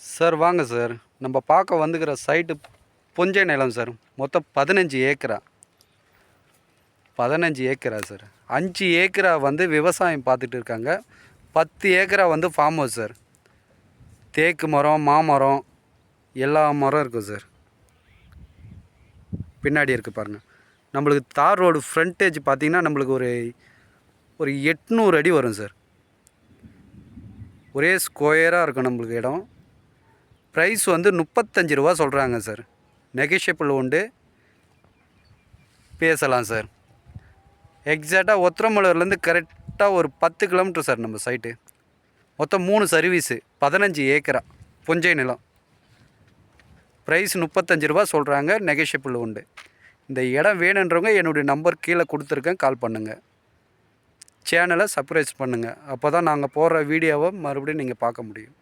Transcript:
Sir வாங்க sir. நம்ம பார்க்க வந்துக்கிற சைட்டு புஞ்சை நிலம் சார். மொத்தம் பதினஞ்சு ஏக்கரா. பதினஞ்சு ஏக்கரா சார். அஞ்சு ஏக்கரா வந்து விவசாயம் பார்த்துட்டு இருக்காங்க. பத்து ஏக்கரா வந்து ஃபார்ம் ஹவுஸ் சார். தேக்கு மரம் மாமரம் எல்லா மரம் இருக்கும் சார். பின்னாடி இருக்குது பாருங்கள் நம்மளுக்கு தார் ரோடு ஃப்ரண்டேஜ் பார்த்தீங்கன்னா நம்மளுக்கு ஒரு ஒரு எட்நூறு அடி வரும் சார். ஒரே ஸ்கொயராக இருக்கும் நம்மளுக்கு இடம். ப்ரைஸ் வந்து முப்பத்தஞ்சு ரூபா சொல்கிறாங்க சார் நெகிஷியபிள் உண்டு. பேசலாம் சார் எக்ஸாக்டாக ஒத்திரமலூர்லேருந்து கரெக்டாக ஒரு பத்து கிலோமீட்டர் சார் நம்ம சைட்டு மொத்தம் மூணு சர்வீஸு பதினஞ்சு ஏக்கரா புஞ்சை நிலம். ப்ரைஸ் முப்பத்தஞ்சு ரூபா சொல்கிறாங்க நெகிஷியபிள் உண்டு. இந்த இடம் வேணுன்றவங்க என்னுடைய நம்பர் கீழே கொடுத்துருக்கேன் கால் பண்ணுங்கள் சேனலை சப்ரைஸ் பண்ணுங்கள் அப்போ தான் நாங்கள் போடுற வீடியோவை மறுபடியும் நீங்கள் பார்க்க முடியும்.